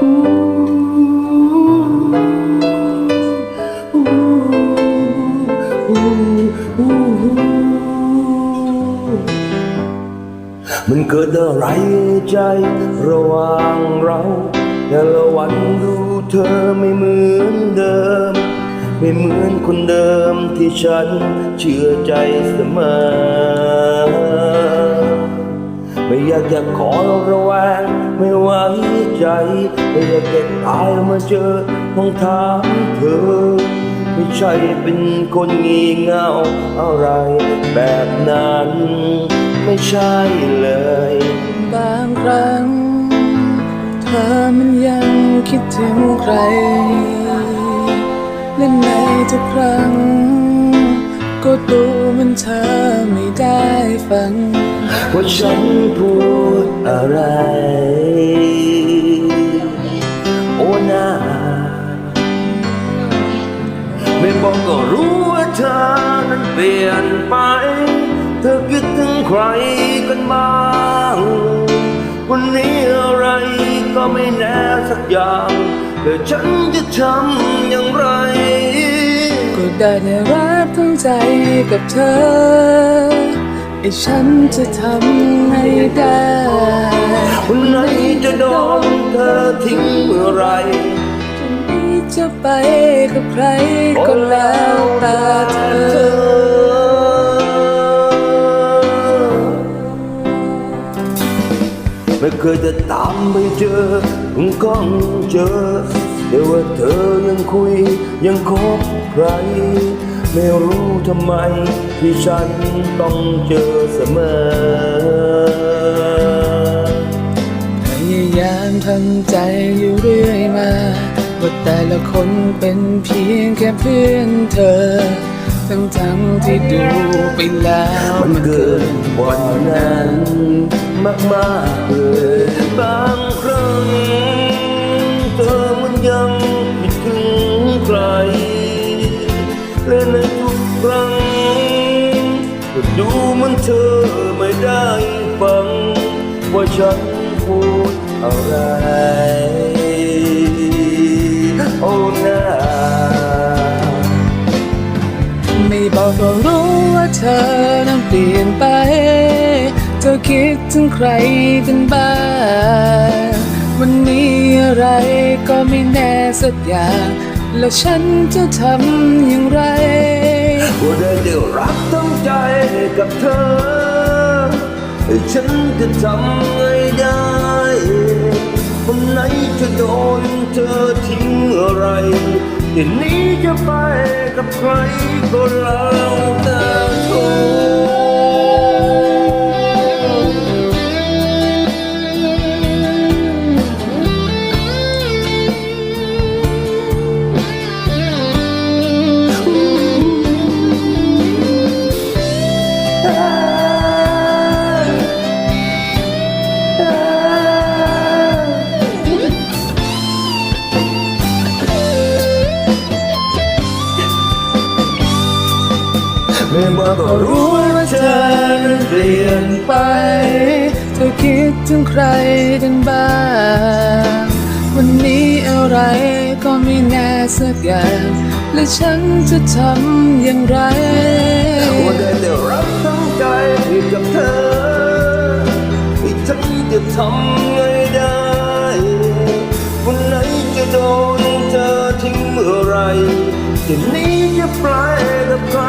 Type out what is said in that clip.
มันเกิดอะไรใจระหว่างเราแต่ละวันดูเธอไม่เหมือนเดิม ไม่เหมือนคนเดิมที่ฉันเชื่อใจเสมอ ไม่อยากจะขอระแวง ไม่ไว้ใจไม่อยากจะตายมาเจอห้องถามเธอ ไม่ใช่เป็นคนงี่เง่าอะไรแบบนั้น ไม่ใช่เลย บางครั้ง เธอมันยังคิดถึงใคร และในทุกครั้ง ก็ดูเหมันเธอไม่ได้ฟัง ว่าฉันพูดอะไร ลี่ยนไป เธอคิดถึงใครกันบ้าง วันนี้อะไรก็ไม่แน่สักอย่างแต่ฉันจะทำอย่างไร ก็ได้แต่รักทั้งใจกับเธอ ไอ้ฉันจะทำไงได้วันไหนจะโดนเธอทิ้งเมื่อไรนี้จะไปกับใครก็แล้วแต่เธอ ไม่เคยจะตามไปเจอคงก้องเจอแต่ว่าเธอยังคุยยังคบใคร ไม่รู้ทำไมที่ฉันต้องเจอเสมอพยายามทำใจอยู่เรื่อยมา ว่าแต่ละคนเป็นเพียงแค่เพื่อนเธอ ทั้งทั้งๆที่ดูไปแล้วมันเกินกว่านั้น มากมากๆเลยบางครั้งเธอมันยังคิดถึงใครและในทุกครั้งก็ดูเหมันเธอไม่ได้ฟัง ว่าฉันพูดอะไร โอ้นาไม่บอกก็รู้ว่าเธอนั้นเปลี่ยนไป เธอคิดถึงใครกันบ้าง วันนี้อะไรก็ไม่แน่สักอย่าง แล้วฉันจะทำอย่างไรว่าได้เดียวรักทั้งใจกับเธอ ฉันจะทำไงได้วันไหนจะโดนเธอทิ้งอะไรทีนี้จะไปกับใครก็แล้วแต่ เธไม่อกก็รู้ว่าเธอนั้นเปลี่ยนไป เธอคิดถึงใครกันบ้าง วันนี้อะไรก็ไม่แน่สักอย่างและฉันจะทำอย่างไรว่าได้แต่รักทั้งใจกับเธอให้ฉันจะทำไงได้ วันไหนจะโดนเธอทิ้งเมื่อไหรทีนี้จะไปกับใคร